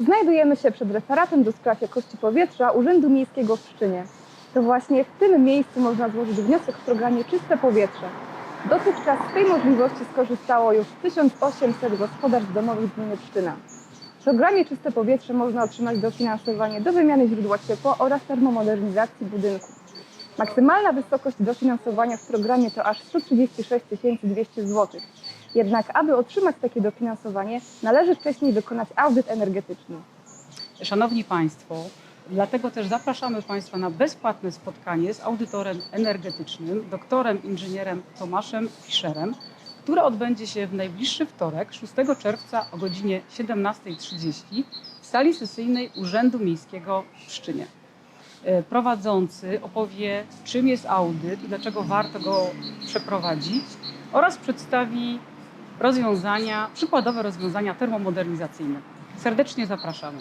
Znajdujemy się przed referatem do spraw jakości powietrza Urzędu Miejskiego w Pszczynie. To właśnie w tym miejscu można złożyć wniosek w programie Czyste Powietrze. Dotychczas z tej możliwości skorzystało już 1800 gospodarstw domowych w gminie Pszczyna. W programie Czyste Powietrze można otrzymać dofinansowanie do wymiany źródła ciepła oraz termomodernizacji budynku. Maksymalna wysokość dofinansowania w programie to aż 136 200 zł. Jednak aby otrzymać takie dofinansowanie, należy wcześniej wykonać audyt energetyczny. Szanowni Państwo, dlatego też zapraszamy Państwa na bezpłatne spotkanie z audytorem energetycznym, doktorem inżynierem Tomaszem Fischerem, które odbędzie się w najbliższy wtorek, 6 czerwca o godzinie 17.30 w sali sesyjnej Urzędu Miejskiego w Pszczynie. E, Prowadzący opowie, czym jest audyt i dlaczego warto go przeprowadzić oraz przedstawi rozwiązania, przykładowe rozwiązania termomodernizacyjne. Serdecznie zapraszamy.